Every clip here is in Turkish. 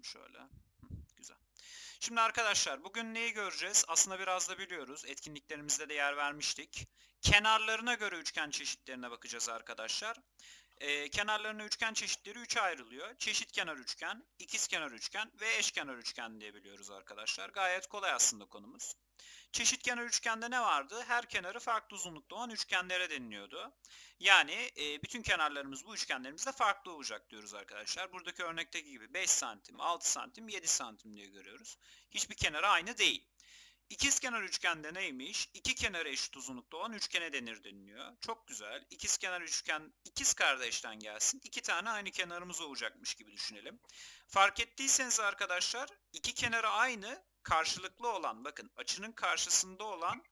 çizelim şöyle. Hı, güzel. Şimdi arkadaşlar bugün neyi göreceğiz? Aslında biraz da biliyoruz. Etkinliklerimizde de yer vermiştik. Kenarlarına göre üçgen çeşitlerine bakacağız arkadaşlar. Ee, kenarlarına üçgen çeşitleri 3'e ayrılıyor. Çeşit kenar üçgen, ikizkenar üçgen ve eşkenar üçgen diye biliyoruz arkadaşlar. Gayet kolay aslında konumuz. Çeşit üçgende ne vardı? Her kenarı farklı uzunlukta olan üçgenlere deniliyordu. Yani e, bütün kenarlarımız bu üçgenlerimizde farklı olacak diyoruz arkadaşlar. Buradaki örnekteki gibi 5 santim, 6 santim, 7 santim diye görüyoruz. Hiçbir kenarı aynı değil. İkizkenar üçgende neymiş? İki kenarı eşit uzunlukta olan üçgene denir deniliyor. Çok güzel. İkizkenar üçgen ikiz kardeşten gelsin. İki tane aynı kenarımız olacakmış gibi düşünelim. Fark ettiyseniz arkadaşlar iki kenarı aynı karşılıklı olan bakın açının karşısında olan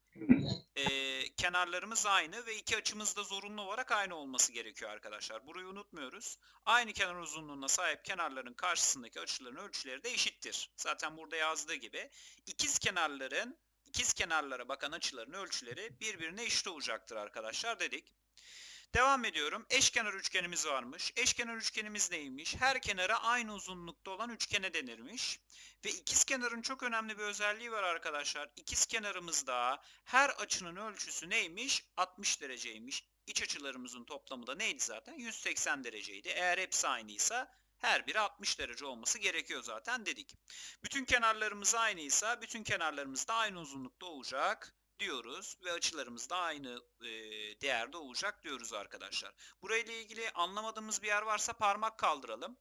eee, kenarlarımız aynı ve iki açımız da zorunlu olarak aynı olması gerekiyor arkadaşlar. Burayı unutmuyoruz. Aynı kenar uzunluğuna sahip kenarların karşısındaki açıların ölçüleri de eşittir. Zaten burada yazdığı gibi ikiz kenarların ikiz kenarlara bakan açıların ölçüleri birbirine eşit olacaktır arkadaşlar dedik. Devam ediyorum. Eşkenar üçgenimiz varmış. Eşkenar üçgenimiz neymiş? Her kenara aynı uzunlukta olan üçgene denirmiş. Ve ikizkenarın çok önemli bir özelliği var arkadaşlar. İkizkenarımızda her açının ölçüsü neymiş? 60 dereceymiş. İç açılarımızın toplamı da neydi zaten? 180 dereceydi. Eğer hepsi aynıysa her biri 60 derece olması gerekiyor zaten dedik. Bütün kenarlarımız aynıysa bütün kenarlarımız da aynı uzunlukta olacak diyoruz ve açılarımız da aynı e, değerde olacak diyoruz arkadaşlar. Burayla ilgili anlamadığımız bir yer varsa parmak kaldıralım.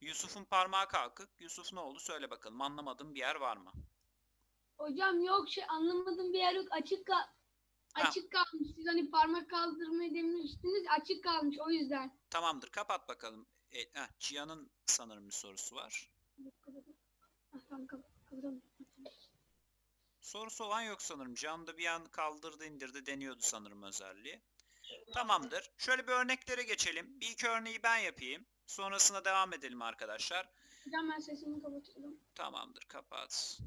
Yusuf'un parmağı kalkık. Yusuf ne oldu? Söyle bakalım. Anlamadığın bir yer var mı? Hocam yok şey anlamadım bir yer yok açık ka- açık kalmış. Siz hani parmak kaldırmayı demiştiniz açık kalmış o yüzden. Tamamdır. Kapat bakalım. E, heh, Cihan'ın sanırım bir sorusu var. Ah, tamam, kapat- kapatalım. Sorusu olan yok sanırım. Cihan da bir an kaldırdı indirdi deniyordu sanırım özelliği. Tamamdır. Şöyle bir örneklere geçelim. Bir iki örneği ben yapayım. Sonrasında devam edelim arkadaşlar. Hocam ben sesimi kapatıyorum. Tamamdır. Kapat.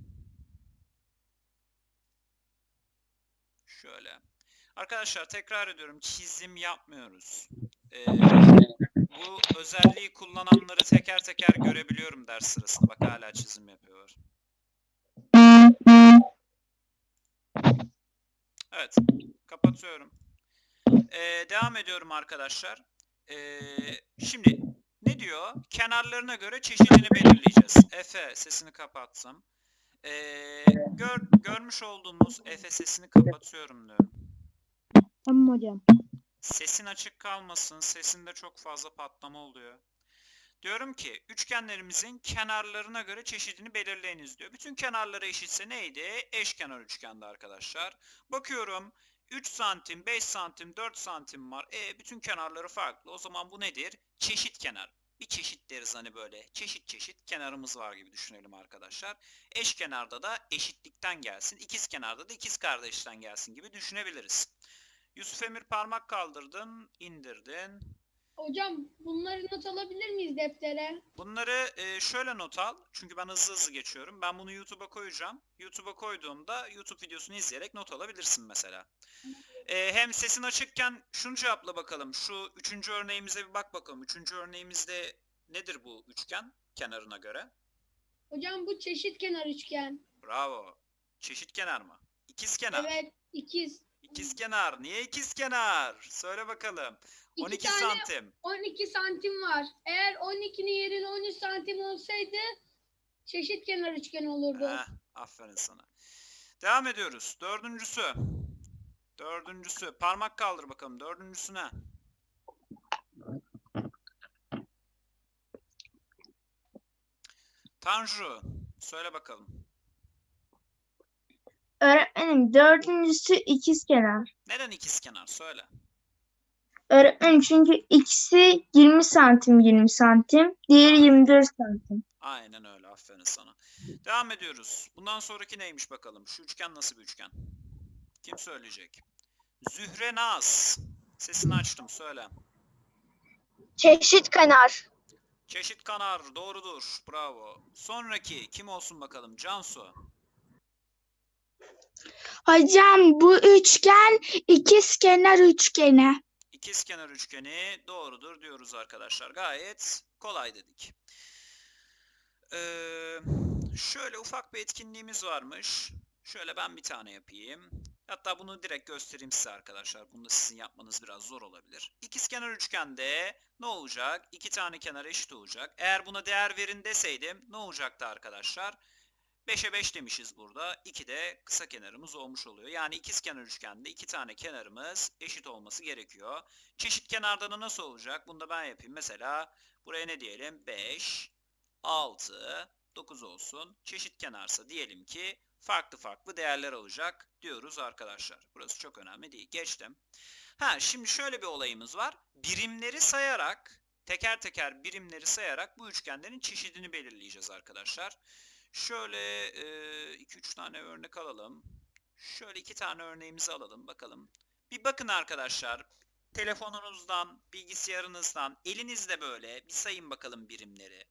Şöyle. Arkadaşlar tekrar ediyorum. Çizim yapmıyoruz. Ee, bu özelliği kullananları teker teker görebiliyorum ders sırasında. Bak hala çizim yapıyorlar. Evet. Kapatıyorum. Ee, devam ediyorum arkadaşlar. Ee, şimdi ne diyor? Kenarlarına göre çeşidini belirleyeceğiz. Efe sesini kapattım. Ee, gör, görmüş olduğunuz Efe sesini kapatıyorum diyorum. Tamam hocam. Sesin açık kalmasın. Sesinde çok fazla patlama oluyor. Diyorum ki üçgenlerimizin kenarlarına göre çeşidini belirleyiniz diyor. Bütün kenarları eşitse neydi? Eşkenar üçgendi arkadaşlar. Bakıyorum 3 santim, 5 santim, 4 santim var. E bütün kenarları farklı. O zaman bu nedir? Çeşit kenar. Bir çeşit deriz hani böyle. Çeşit çeşit kenarımız var gibi düşünelim arkadaşlar. Eş kenarda da eşitlikten gelsin. İkiz kenarda da ikiz kardeşten gelsin gibi düşünebiliriz. Yusuf Emir parmak kaldırdın, indirdin. Hocam bunları not alabilir miyiz deftere? Bunları e, şöyle not al. Çünkü ben hızlı hızlı geçiyorum. Ben bunu YouTube'a koyacağım. YouTube'a koyduğumda YouTube videosunu izleyerek not alabilirsin mesela. E, hem sesin açıkken şunu cevapla bakalım. Şu üçüncü örneğimize bir bak bakalım. Üçüncü örneğimizde nedir bu üçgen kenarına göre? Hocam bu çeşit kenar üçgen. Bravo. Çeşit kenar mı? İkiz kenar. Evet ikiz. İkiz kenar. Niye ikiz kenar? Söyle bakalım. İki 12 tane santim. 12 santim var. Eğer 12'nin yerine 13 santim olsaydı çeşit kenar üçgen olurdu. Heh, aferin sana. Devam ediyoruz. Dördüncüsü. Dördüncüsü. Parmak kaldır bakalım. Dördüncüsü ne? Tanju. Söyle bakalım. Öğretmenim dördüncüsü ikizkenar. Neden ikizkenar? Söyle. Öğretmenim çünkü ikisi 20 santim 20 santim. Diğeri 24 santim. Aynen öyle. Aferin sana. Devam ediyoruz. Bundan sonraki neymiş bakalım? Şu üçgen nasıl bir üçgen? Kim söyleyecek? Zühre Naz. Sesini açtım. Söyle. Çeşit kenar. Çeşit kanar doğrudur. Bravo. Sonraki kim olsun bakalım? Cansu. Hocam bu üçgen ikizkenar üçgeni. İkizkenar üçgeni doğrudur diyoruz arkadaşlar. Gayet kolay dedik. Ee, şöyle ufak bir etkinliğimiz varmış. Şöyle ben bir tane yapayım. Hatta bunu direkt göstereyim size arkadaşlar. Bunu da sizin yapmanız biraz zor olabilir. İkizkenar üçgende ne olacak? İki tane kenar eşit olacak. Eğer buna değer verin deseydim ne olacaktı arkadaşlar? 5'e 5 demişiz burada. 2 de kısa kenarımız olmuş oluyor. Yani ikizkenar üçgende iki tane kenarımız eşit olması gerekiyor. Çeşit kenarda nasıl olacak? Bunu da ben yapayım. Mesela buraya ne diyelim? 5, 6, 9 olsun. Çeşit kenarsa diyelim ki farklı farklı değerler olacak diyoruz arkadaşlar. Burası çok önemli değil. Geçtim. Ha şimdi şöyle bir olayımız var. Birimleri sayarak teker teker birimleri sayarak bu üçgenlerin çeşidini belirleyeceğiz arkadaşlar. Şöyle 2-3 tane örnek alalım. Şöyle iki tane örneğimizi alalım bakalım. Bir bakın arkadaşlar. Telefonunuzdan, bilgisayarınızdan, elinizde böyle bir sayın bakalım birimleri.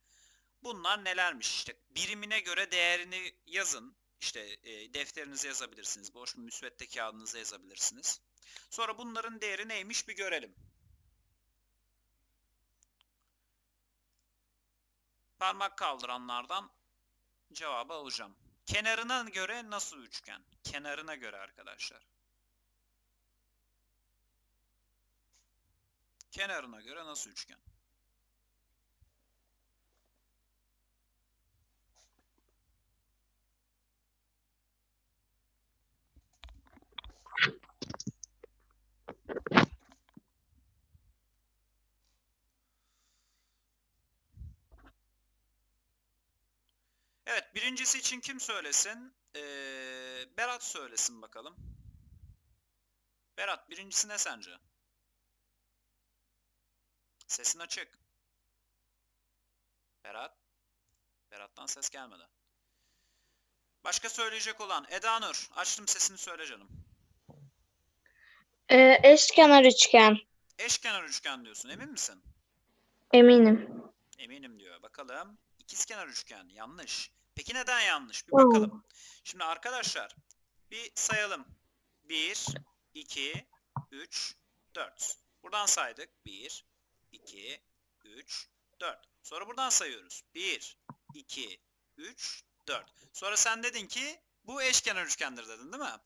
Bunlar nelermiş işte birimine göre değerini yazın. İşte e, defterinize yazabilirsiniz. Boş bir müsvedde kağıdınıza yazabilirsiniz. Sonra bunların değeri neymiş bir görelim. Parmak kaldıranlardan cevabı alacağım. Kenarına göre nasıl üçgen? Kenarına göre arkadaşlar. Kenarına göre nasıl üçgen? Evet, birincisi için kim söylesin? Ee, Berat söylesin bakalım. Berat, birincisi ne sence? Sesin açık. Berat. Berat'tan ses gelmedi. Başka söyleyecek olan Eda Nur. Açtım sesini söyle canım. Ee, eşkenar üçgen. Eşkenar üçgen diyorsun. Emin misin? Eminim. Eminim diyor. Bakalım. İkizkenar üçgen. Yanlış. Peki neden yanlış? Bir bakalım. Şimdi arkadaşlar bir sayalım. 1, 2, 3, 4. Buradan saydık. 1, 2, 3, 4. Sonra buradan sayıyoruz. 1, 2, 3, 4. Sonra sen dedin ki bu eşkenar üçgendir dedin değil mi?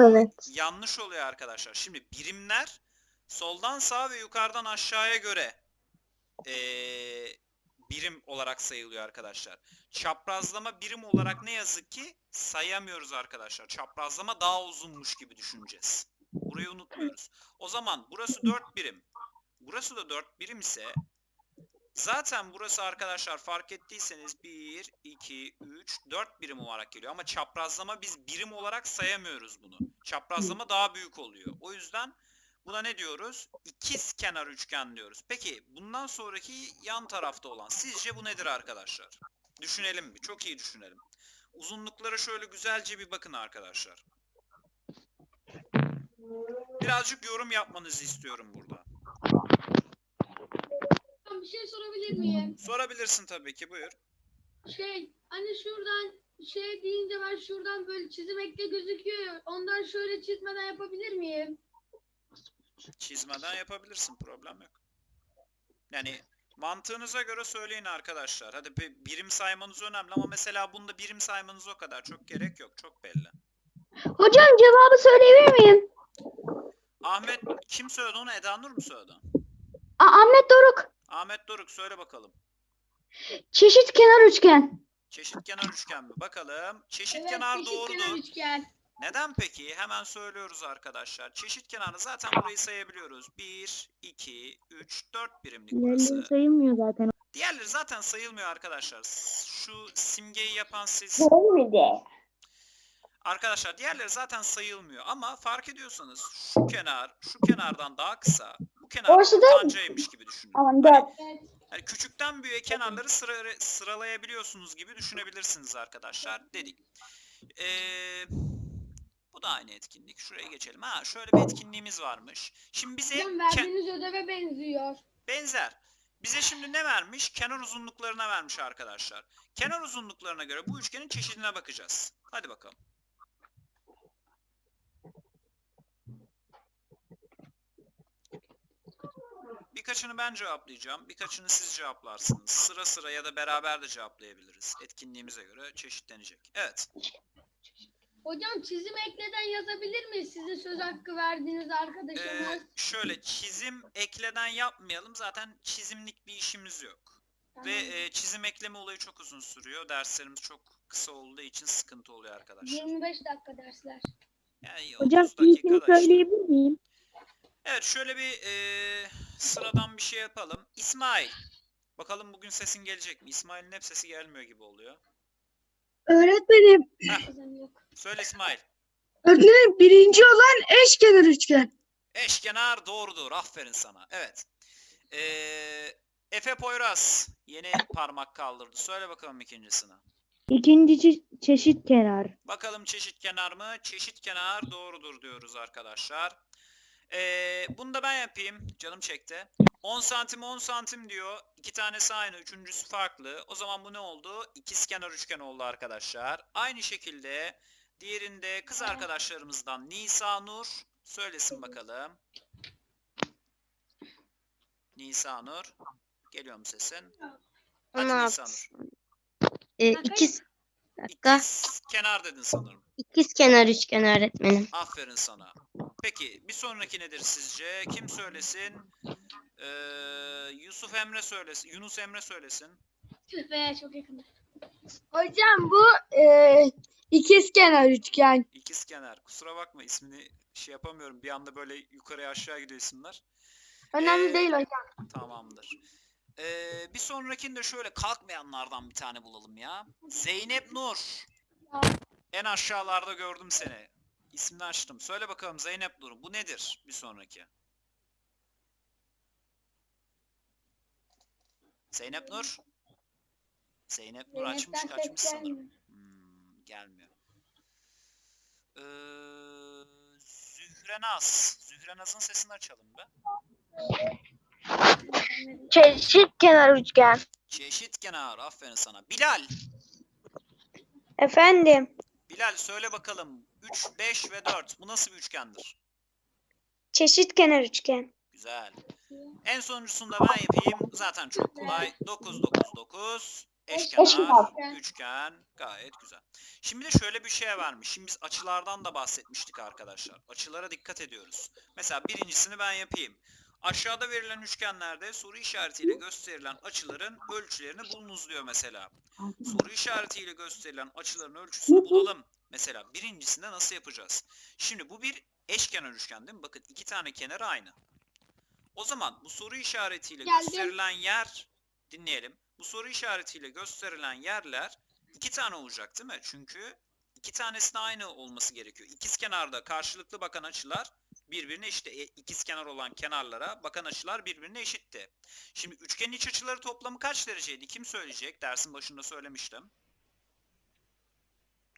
Evet. yanlış oluyor arkadaşlar. Şimdi birimler soldan sağa ve yukarıdan aşağıya göre eee, birim olarak sayılıyor arkadaşlar. Çaprazlama birim olarak ne yazık ki sayamıyoruz arkadaşlar. Çaprazlama daha uzunmuş gibi düşüneceğiz. Burayı unutmuyoruz. O zaman burası 4 birim. Burası da 4 birim ise zaten burası arkadaşlar fark ettiyseniz 1, 2, 3, 4 birim olarak geliyor. Ama çaprazlama biz birim olarak sayamıyoruz bunu. Çaprazlama daha büyük oluyor. O yüzden buna ne diyoruz? İkiz kenar üçgen diyoruz. Peki bundan sonraki yan tarafta olan sizce bu nedir arkadaşlar? Düşünelim mi? Çok iyi düşünelim. Uzunluklara şöyle güzelce bir bakın arkadaşlar. Birazcık yorum yapmanızı istiyorum burada. Bir şey sorabilir miyim? Sorabilirsin tabii ki buyur. Şey hani şuradan şey deyince ben şuradan böyle çizim ekle gözüküyor. Ondan şöyle çizmeden yapabilir miyim? Çizmeden yapabilirsin problem yok. Yani mantığınıza göre söyleyin arkadaşlar. Hadi bir birim saymanız önemli ama mesela bunda birim saymanız o kadar çok gerek yok. Çok belli. Hocam cevabı söyleyebilir miyim? Ahmet kim söyledi onu? Eda Nur mu söyledi? A- Ahmet Doruk. Ahmet Doruk söyle bakalım. Çeşit kenar üçgen. Çeşitkenar üçgen mi? Bakalım. Evet, Çeşitkenar eşitkenar doğrudur. üçgen. Neden peki? Hemen söylüyoruz arkadaşlar. Çeşitkenarı zaten burayı sayabiliyoruz. 1, 2, 3, 4 birimlik burası. sayılmıyor zaten. Diğerleri zaten sayılmıyor arkadaşlar. Şu simgeyi yapan siz. Olmadı. Arkadaşlar diğerleri zaten sayılmıyor ama fark ediyorsanız şu kenar şu kenardan daha kısa. Bu kenar Orası da- ortancaymış gibi düşünün. Aman Hani, dört. Evet. hani küçükten büyüğe kenarları sıra, sıralayabiliyorsunuz gibi düşünebilirsiniz arkadaşlar dedik. Ee, bu da aynı etkinlik. Şuraya geçelim. Ha şöyle bir etkinliğimiz varmış. Şimdi bize Hocam verdiğiniz ödeve benziyor. benzer. Bize şimdi ne vermiş? Kenar uzunluklarına vermiş arkadaşlar. Kenar uzunluklarına göre bu üçgenin çeşidine bakacağız. Hadi bakalım. Birkaçını ben cevaplayacağım. Birkaçını siz cevaplarsınız. Sıra sıra ya da beraber de cevaplayabiliriz. Etkinliğimize göre çeşitlenecek. Evet. Hocam çizim ekleden yazabilir miyiz? Sizin söz hakkı verdiğiniz arkadaşımız. Ee, şöyle çizim ekleden yapmayalım. Zaten çizimlik bir işimiz yok. Tamam. Ve e, çizim ekleme olayı çok uzun sürüyor. Derslerimiz çok kısa olduğu için sıkıntı oluyor arkadaşlar. 25 dakika dersler. Yani Hocam 30 ilkini dakikada işte. söyleyebilir miyim? Evet şöyle bir e, sıradan bir şey yapalım. İsmail. Bakalım bugün sesin gelecek mi? İsmail'in hep sesi gelmiyor gibi oluyor. Öğretmenim, yok. Söyle İsmail. öğretmenim birinci olan eşkenar üçgen. Eşkenar doğrudur. Aferin sana. Evet. Ee, Efe Poyraz yeni parmak kaldırdı. Söyle bakalım ikincisini. İkinci çe- çeşit kenar. Bakalım çeşit kenar mı? Çeşit kenar doğrudur diyoruz arkadaşlar. Ee, bunu da ben yapayım. Canım çekti. 10 santim 10 santim diyor. İki tanesi aynı. Üçüncüsü farklı. O zaman bu ne oldu? İkizkenar üçgen oldu arkadaşlar. Aynı şekilde diğerinde kız arkadaşlarımızdan Nisa Nur söylesin bakalım. Nisa Nur. Geliyor mu sesin? Hadi 16. Nisa Nur. Dakika. ikiz, dakika. İkiz kenar dedin sanırım. İkiz kenar üçgen öğretmenim. Aferin sana. Peki bir sonraki nedir sizce? Kim söylesin? Ee, Yusuf Emre söylesin. Yunus Emre söylesin. Tüh be çok yakında. Hocam bu e, ikizkenar üçgen. İkizkenar. Kusura bakma ismini şey yapamıyorum. Bir anda böyle yukarıya aşağı gidiyor isimler. Önemli Ee, değil hocam. Tamamdır. Ee, bir sonrakinde şöyle kalkmayanlardan bir tane bulalım ya. Zeynep Nur. Ya. En aşağılarda gördüm seni. İsmini açtım. Söyle bakalım Zeynep Nur. Bu nedir bir sonraki? Zeynep Nur. Zeynep Nur açmış Zeynep'ten kaçmış ses sanırım. gelmiyor. Hmm, gelmiyor. Ee, Zührenaz. Zührenaz'ın sesini açalım be. Çeşit kenar üçgen. Çeşit kenar. Aferin sana. Bilal. Efendim. Bilal söyle bakalım. 3, 5 ve 4. Bu nasıl bir üçgendir? Çeşit kenar üçgen. Güzel. En sonuncusunu da ben yapayım. Zaten çok kolay. 9, 9, 9. Eşkenar, Eşkenar. üçgen. Gayet güzel. Şimdi de şöyle bir şeye vermiş. Şimdi biz açılardan da bahsetmiştik arkadaşlar. Açılara dikkat ediyoruz. Mesela birincisini ben yapayım. Aşağıda verilen üçgenlerde soru işaretiyle gösterilen açıların ölçülerini bulunuz diyor mesela. Soru işaretiyle gösterilen açıların ölçüsünü bulalım. Mesela birincisinde nasıl yapacağız? Şimdi bu bir eşkenar üçgen değil mi? Bakın iki tane kenarı aynı. O zaman bu soru işaretiyle Geldim. gösterilen yer dinleyelim. Bu soru işaretiyle gösterilen yerler iki tane olacak değil mi? Çünkü iki tanesinin aynı olması gerekiyor. İkiz kenarda karşılıklı bakan açılar birbirine eşit. E, ikiz kenar olan kenarlara bakan açılar birbirine eşitti. Şimdi üçgenin iç açıları toplamı kaç dereceydi? Kim söyleyecek? Dersin başında söylemiştim.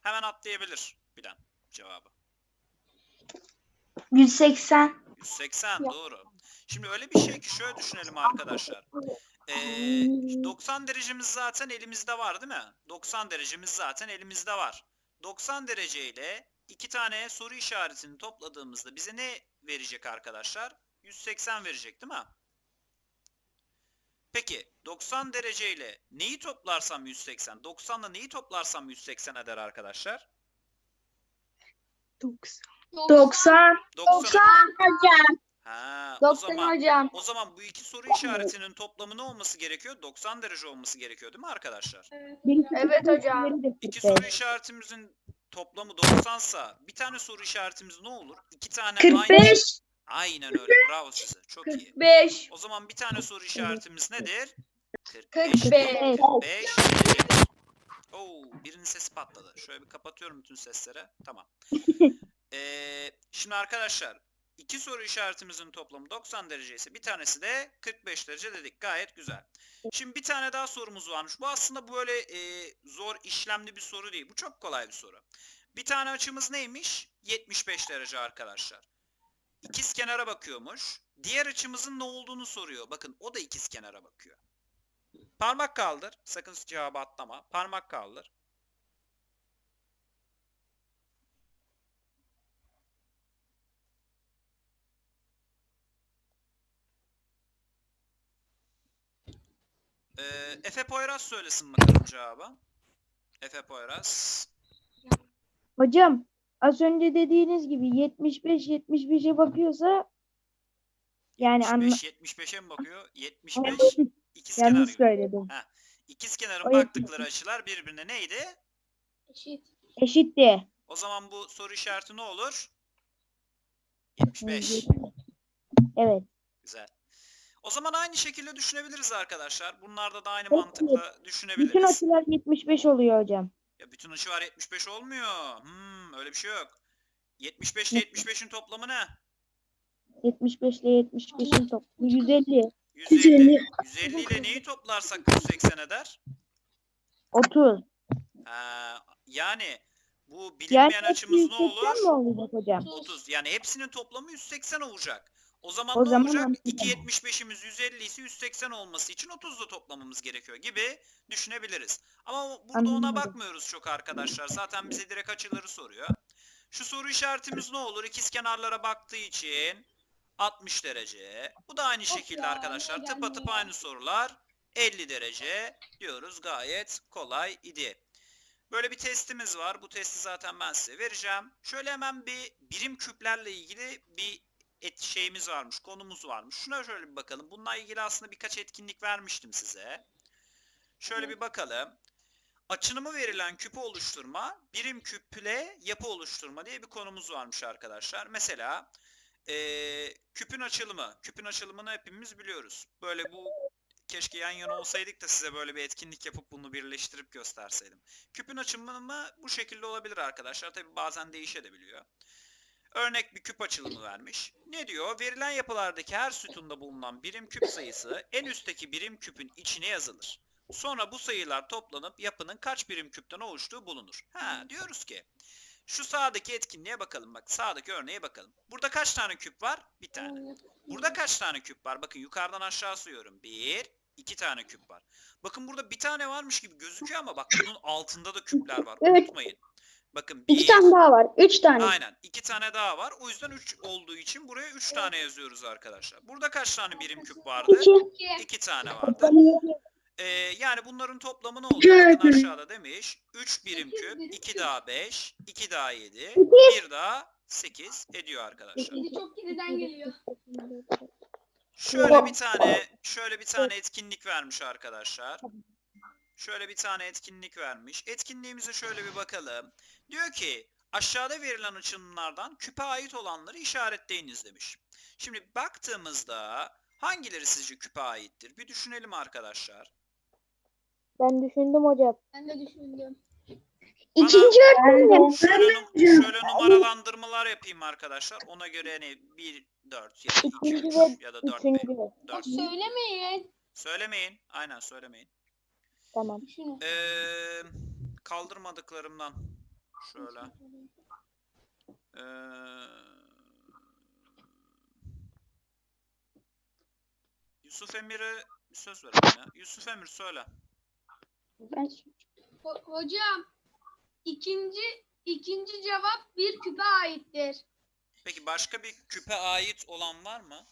Hemen atlayabilir bilen cevabı. 180. 180 doğru. Şimdi öyle bir şey ki şöyle düşünelim arkadaşlar. Ee, 90 derecemiz zaten elimizde var değil mi? 90 derecemiz zaten elimizde var. 90 derece ile iki tane soru işaretini topladığımızda bize ne verecek arkadaşlar? 180 verecek değil mi? Peki 90 derece ile neyi toplarsam 180? 90 ile neyi toplarsam 180 eder arkadaşlar? 90. 90. 90. hocam. Ha, o 90 zaman hocam. O zaman bu iki soru işaretinin toplamı ne olması gerekiyor? 90 derece olması gerekiyor değil mi arkadaşlar? Evet. Hocam. İki soru işaretimizin toplamı 90 sa bir tane soru işaretimiz ne olur? İki tane aynı. 45. Aynen öyle. Bravo size. Çok iyi. 45. O zaman bir tane soru işaretimiz nedir? 45. 45. Oo, birinin sesi patladı. Şöyle bir kapatıyorum bütün sesleri. Tamam. Ee, şimdi arkadaşlar iki soru işaretimizin toplamı 90 derece ise bir tanesi de 45 derece dedik. Gayet güzel. Şimdi bir tane daha sorumuz varmış. Bu aslında böyle e, zor işlemli bir soru değil. Bu çok kolay bir soru. Bir tane açımız neymiş? 75 derece arkadaşlar. İkiz kenara bakıyormuş. Diğer açımızın ne olduğunu soruyor. Bakın o da ikiz kenara bakıyor. Parmak kaldır. Sakın cevabı atlama. Parmak kaldır. Ee, Efe Poyraz söylesin bakalım cevabı. Efe Poyraz. Hocam az önce dediğiniz gibi 75 75'e bakıyorsa yani anla 75 75'e mi bakıyor? 75 ikiz yanlış kenar. söyledim. İkiz kenarın O baktıkları açılar birbirine neydi? Eşit. Eşitti. O zaman bu soru işareti ne olur? 75. Evet. Güzel. O zaman aynı şekilde düşünebiliriz arkadaşlar. Bunlarda da aynı Peki, mantıkla Bütün düşünebiliriz. açılar 75 oluyor hocam. Ya bütün açı var 75 olmuyor. Hmm, öyle bir şey yok. 75 ile 75'in toplamı ne? 75 ile 75'in toplamı 150. 150. 150 ile neyi toplarsak 180 eder? 30. Ha, yani bu Yani bilinmeyen hepsi açımız ne 180 olur? mi olacak hocam? 30. Yani hepsinin toplamı 180 olacak. O zaman O ne zaman olacak? mantıklı. 2.75'imiz 150 ise 180 olması için 30'da toplamamız gerekiyor gibi düşünebiliriz. Ama burada Anladım ona bakmıyoruz çok arkadaşlar. Zaten bize direkt açıları soruyor. Şu soru işaretimiz ne olur? İkiz kenarlara baktığı için 60 derece. Bu da aynı Of şekilde ya, arkadaşlar. neden Tıpatıp aynı sorular 50 derece diyoruz. Gayet kolay idi. Böyle bir testimiz var. Bu testi zaten ben size vereceğim. Şöyle hemen bir birim küplerle ilgili bir et şeyimiz varmış, konumuz varmış. Şuna şöyle bir bakalım. Bununla ilgili aslında birkaç etkinlik vermiştim size. Şöyle bir bakalım. Açınımı verilen küpü oluşturma, birim küple yapı oluşturma diye bir konumuz varmış arkadaşlar. Mesela eee, küpün açılımı. Küpün açılımını hepimiz biliyoruz. Böyle bu keşke yan yana olsaydık da size böyle bir etkinlik yapıp bunu birleştirip gösterseydim. Küpün açılımı bu şekilde olabilir arkadaşlar. Tabi bazen değişebiliyor. Örnek bir küp açılımı vermiş. Ne diyor? Verilen yapılardaki her sütunda bulunan birim küp sayısı en üstteki birim küpün içine yazılır. Sonra bu sayılar toplanıp yapının kaç birim küpten oluştuğu bulunur. Ha diyoruz ki şu sağdaki etkinliğe bakalım. Bak sağdaki örneğe bakalım. Burada kaç tane küp var? Bir tane. Burada kaç tane küp var? Bakın yukarıdan aşağı sayıyorum. Bir, iki tane küp var. Bakın burada bir tane varmış gibi gözüküyor ama bak bunun altında da küpler var. Evet. Unutmayın. Bakın bir, İki tane daha var. Üç tane. aynen iki tane daha var. O yüzden üç olduğu için buraya üç tane yazıyoruz arkadaşlar. Burada kaç tane birim küp vardı? İki. İki. İki tane vardı. Ee, yani bunların toplamı ne? Evet. Bakın aşağıda demiş. 3 birim Sekiz, küp, bir, 2 sekiz. daha 5, 2 daha 7, 1 daha 8 ediyor arkadaşlar. Şimdi çok geriden geliyor. Şöyle bir tane şöyle bir tane etkinlik vermiş arkadaşlar. Şöyle bir tane etkinlik vermiş. Etkinliğimize şöyle bir bakalım. Diyor ki aşağıda verilen açılımlardan küpe ait olanları işaretleyiniz demiş. Şimdi baktığımızda hangileri sizce küpe aittir? Bir düşünelim arkadaşlar. Ben düşündüm hocam. Ben de düşündüm. İkinci öğretmenim. Şöyle, şöyle numaralandırmalar yapayım arkadaşlar. Ona göre hani 1, 4 ya da 2, İkinci 3 ve ya da 4, 5. Üçüncü. 4. Söylemeyin. Söylemeyin. Aynen söylemeyin. Tamam. Düşünün. Ee, kaldırmadıklarımdan şöyle. Ee, Yusuf Emir'e bir söz verelim ya. Yusuf Emir söyle. Ho- hocam ikinci ikinci cevap bir küpe aittir. Peki başka bir küpe ait olan var mı?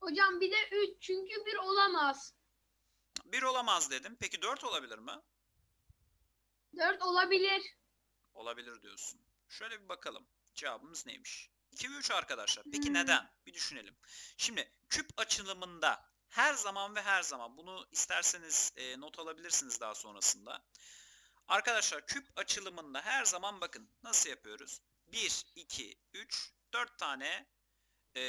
Hocam bir de üç çünkü bir olamaz. Bir olamaz dedim. Peki dört olabilir mi? Dört olabilir. Olabilir diyorsun. Şöyle bir bakalım. Cevabımız neymiş? 2 ve 3 arkadaşlar. Peki Hmm. neden? Bir düşünelim. Şimdi küp açılımında her zaman ve her zaman bunu isterseniz e, not alabilirsiniz daha sonrasında. Arkadaşlar küp açılımında her zaman bakın nasıl yapıyoruz? 1, 2, 3, 4 tane e,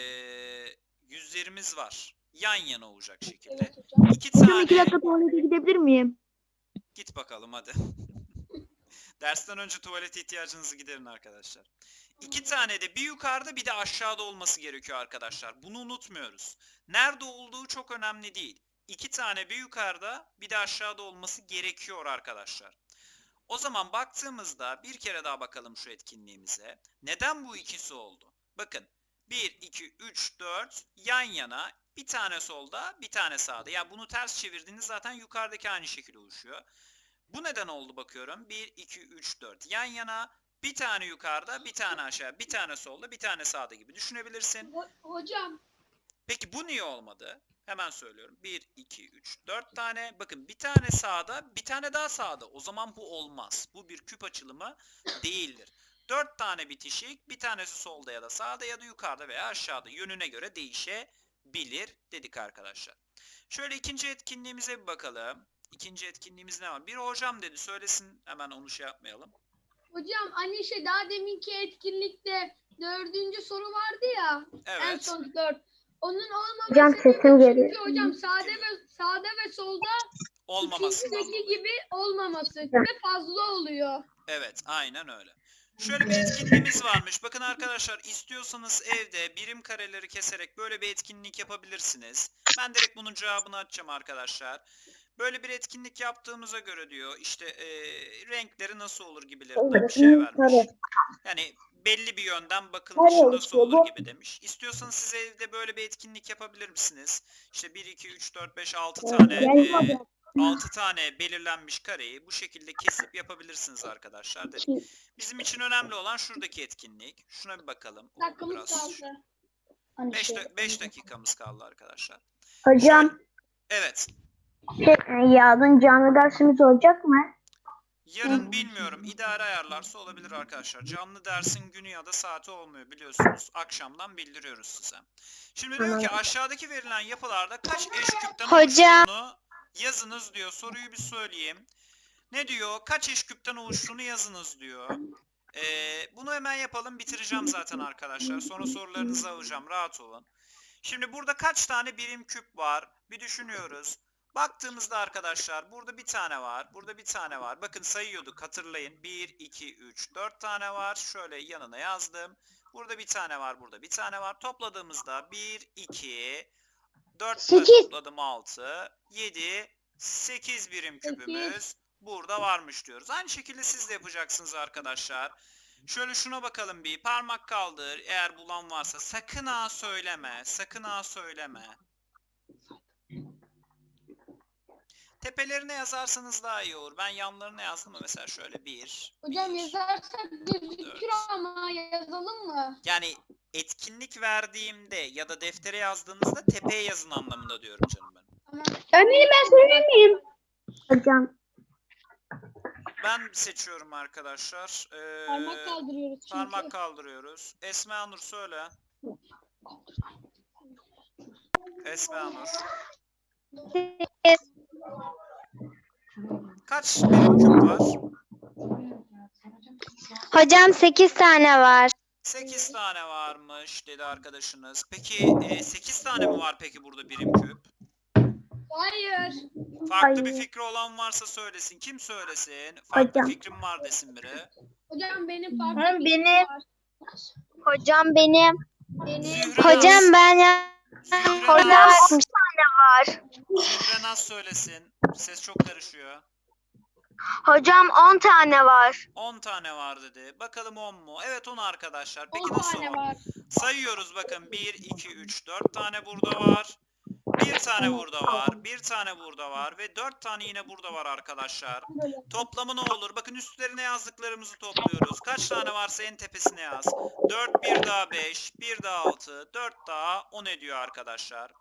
yüzlerimiz var. Yan yana olacak şekilde. Evet hocam. 2 Hocam tane iki dakika tuvalete gidebilir miyim? Git bakalım hadi. Dersten önce tuvalete ihtiyacınızı giderin arkadaşlar. İki tane de bir yukarıda bir de aşağıda olması gerekiyor arkadaşlar. Bunu unutmuyoruz. Nerede olduğu çok önemli değil. İki tane bir yukarıda bir de aşağıda olması gerekiyor arkadaşlar. O zaman baktığımızda bir kere daha bakalım şu etkinliğimize. Neden bu ikisi oldu? Bakın 1, 2, 3, 4 yan yana bir tane solda bir tane sağda. Ya bunu ters çevirdiğiniz zaten yukarıdaki aynı şekil oluşuyor. Bu neden oldu bakıyorum. 1, 2, 3, 4 yan yana. Bir tane yukarıda, bir tane aşağı, bir tane solda, bir tane sağda gibi düşünebilirsin. Ho- hocam Peki bu niye olmadı? Hemen söylüyorum. 1, 2, 3, 4 tane. Bakın bir tane sağda, bir tane daha sağda. O zaman bu olmaz. Bu bir küp açılımı değildir. 4 tane bitişik, bir tanesi solda ya da sağda ya da yukarıda veya aşağıda. Yönüne göre değişebilir dedik arkadaşlar. Şöyle ikinci etkinliğimize bir bakalım. İkinci etkinliğimiz ne var? Bir hocam dedi söylesin hemen onu şey yapmayalım. Hocam hani şey daha deminki etkinlikte dördüncü soru vardı ya. En Evet. son dört. Onun olmaması Hocam sesim geliyor. Çünkü hocam sağda ve sağda ve solda Olmamasından ikincisi dolayı. gibi olmaması ve fazla oluyor. Evet, aynen öyle. Şöyle bir etkinliğimiz varmış. Bakın arkadaşlar istiyorsanız evde birim kareleri keserek böyle bir etkinlik yapabilirsiniz. Ben direkt bunun cevabını açacağım arkadaşlar. Böyle bir etkinlik yaptığımıza göre diyor işte eee, renkleri nasıl olur gibilerinden bir şey vermiş. Yani belli bir yönden bakılmışı nasıl olur gibi demiş. İstiyorsanız siz evde böyle bir etkinlik yapabilir misiniz? İşte 1, 2, 3, 4, 5, 6 tane eee 6 tane belirlenmiş kareyi bu şekilde kesip yapabilirsiniz arkadaşlar. dedik. Bizim için önemli olan şuradaki etkinlik. Şuna bir bakalım. Dakikamız biraz kaldı. 5 5 dakikamız kaldı arkadaşlar. Hocam Evet. Şey, yarın canlı dersimiz olacak mı? Yarın bilmiyorum. idare ayarlarsa olabilir arkadaşlar. Canlı dersin günü ya da saati olmuyor biliyorsunuz. Akşamdan bildiriyoruz size. Şimdi diyor ki aşağıdaki verilen yapılarda kaç eş küpten Hocam. oluştuğunu yazınız diyor. Soruyu bir söyleyeyim. Ne diyor? Kaç eş küpten oluştuğunu yazınız diyor. Ee, bunu hemen yapalım. Bitireceğim zaten arkadaşlar. Sonra sorularınızı alacağım. Rahat olun. Şimdi burada kaç tane birim küp var? Bir düşünüyoruz. Baktığımızda arkadaşlar burada bir tane var. Burada bir tane var. Bakın sayıyorduk hatırlayın. 1, 2, 3, 4 tane var. Şöyle yanına yazdım. Burada bir tane var. Burada bir tane var. Topladığımızda 1, 2, 4 Sekiz. topladım 6, 7, 8 birim küpümüz burada varmış diyoruz. Aynı şekilde siz de yapacaksınız arkadaşlar. Şöyle şuna bakalım bir. Parmak kaldır. Eğer bulan varsa sakın ha söyleme. Sakın ha söyleme. Tepelerine yazarsanız daha iyi olur. Ben yanlarına yazdım mı mesela şöyle bir. Hocam bir. yazarsak gözükür ama yazalım mı? Yani etkinlik verdiğimde ya da deftere yazdığınızda tepeye yazın anlamında diyorum canım ben. Tamam. Örneğin ben söyleyeyim miyim? Hocam Ben seçiyorum arkadaşlar. Ee, Parmak kaldırıyoruz çünkü. parmak kaldırıyoruz. Esma Nur söyle. Esma Nur. Kaç birim küp var? Hocam 8 tane var. 8 tane varmış dedi arkadaşınız. Peki 8 tane mi var peki burada birim küp? Hayır. Farklı bir Hayır. fikri olan varsa söylesin. Kim söylesin? Farklı Hocam. fikrim var desin biri. Hocam benim farklı bir benim- var. Hocam benim. Benim Zühre Hocam Naz- ben ya. Zühre Hocam Naz- 60 tane var. Zühre Naz söylesin. Ses çok karışıyor. Hocam 10 tane var. 10 tane var dedi. Bakalım 10 mu? Evet 10 arkadaşlar. Peki 10 nasıl tane 10? var. Sayıyoruz bakın. 1, 2, 3, 4 tane burada var. Bir tane burada var. Bir tane burada var. Ve 4 tane yine burada var arkadaşlar. Toplamı ne olur? Bakın üstlerine yazdıklarımızı topluyoruz. Kaç tane varsa en tepesine yaz. 4, 1 daha 5, 1 daha 6, 4 daha 10 ediyor arkadaşlar.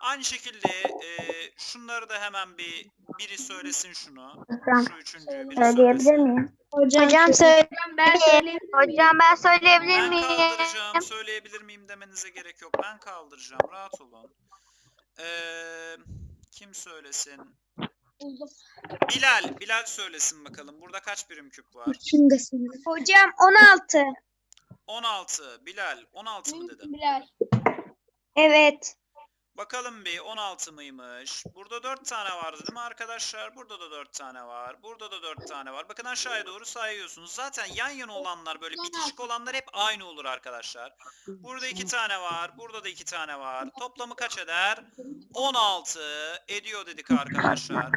Aynı şekilde e, şunları da hemen bir biri söylesin şunu. hocam Şu üçüncüyü biri söyleyebilir söylesin. miyim? Hocam söyle. Ben söyleyeyim. Hocam ben söyleyebilir Ben miyim? kaldıracağım. Söyleyebilir miyim demenize gerek yok. Ben kaldıracağım. Rahat olun. Ee, kim söylesin? Bilal. Bilal söylesin bakalım. Burada kaç birim küp var? Hocam 16. 16. Bilal. 16 mı dedim? Bilal. Evet. Bakalım bir 16 mıymış? Burada 4 tane vardı değil mi arkadaşlar? Burada da 4 tane var. Burada da 4 tane var. Bakın aşağıya doğru sayıyorsunuz. Zaten yan yana olanlar böyle bitişik olanlar hep aynı olur arkadaşlar. Burada 2 tane var. Burada da 2 tane var. Toplamı kaç eder? 16 ediyor dedik arkadaşlar.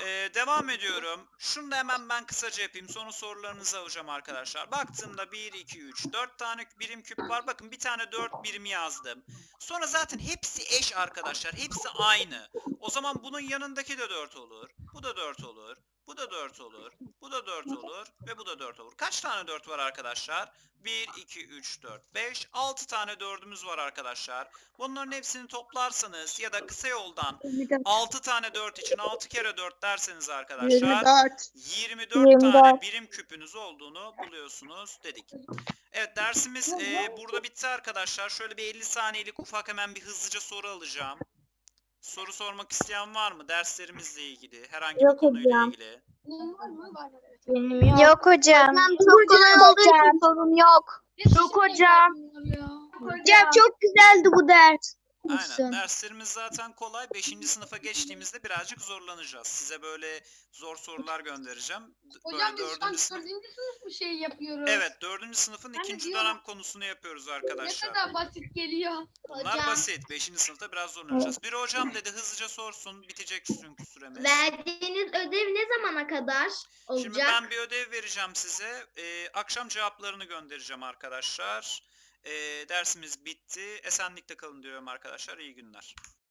Ee, devam ediyorum. Şunu da hemen ben kısaca yapayım. Sonra sorularınızı alacağım arkadaşlar. Baktığımda 1, 2, 3, 4 tane birim küp var. Bakın bir tane 4 birim yazdım. Sonra zaten hepsi eş arkadaşlar. Hepsi aynı. O zaman bunun yanındaki de 4 olur. Bu da 4 olur. Bu da 4 olur. Bu da 4 olur. Ve bu da 4 olur. Kaç tane 4 var arkadaşlar? 1, 2, 3, 4, 5. 6 tane 4'ümüz var arkadaşlar. Bunların hepsini toplarsanız ya da kısa yoldan 6 tane 4 için 6 kere 4 derseniz arkadaşlar 24. 24 tane 24. birim küpünüz olduğunu buluyorsunuz dedik. Evet dersimiz e, burada bitti arkadaşlar. Şöyle bir 50 saniyelik ufak hemen bir hızlıca soru alacağım. Soru sormak isteyen var mı? Derslerimizle ilgili, herhangi bir Yok konuyla hocam. ilgili. Benim yok. Yok hocam. Çok kolay olduğu için sorun yok. Yok hocam. Hocam çok güzeldi bu ders. Aynen. Derslerimiz zaten kolay. 5. sınıfa geçtiğimizde birazcık zorlanacağız. Size böyle zor sorular göndereceğim. Hocam Böyle biz şu an dördüncü sınıf. dördüncü sınıf bir şey yapıyoruz. Evet, dördüncü sınıfın de ikinci diyorum. dönem konusunu yapıyoruz Ne arkadaşlar. kadar basit geliyor. Bunlar basit. 5. sınıfta biraz zorlanacağız. Bir hocam dedi hızlıca sorsun. Bitecek çünkü süremiz. Verdiğiniz ödev ne zamana kadar olacak? Şimdi ben bir ödev vereceğim size. Ee, akşam cevaplarını göndereceğim arkadaşlar. Ee, dersimiz bitti. Esenlikle kalın diyorum arkadaşlar. İyi günler.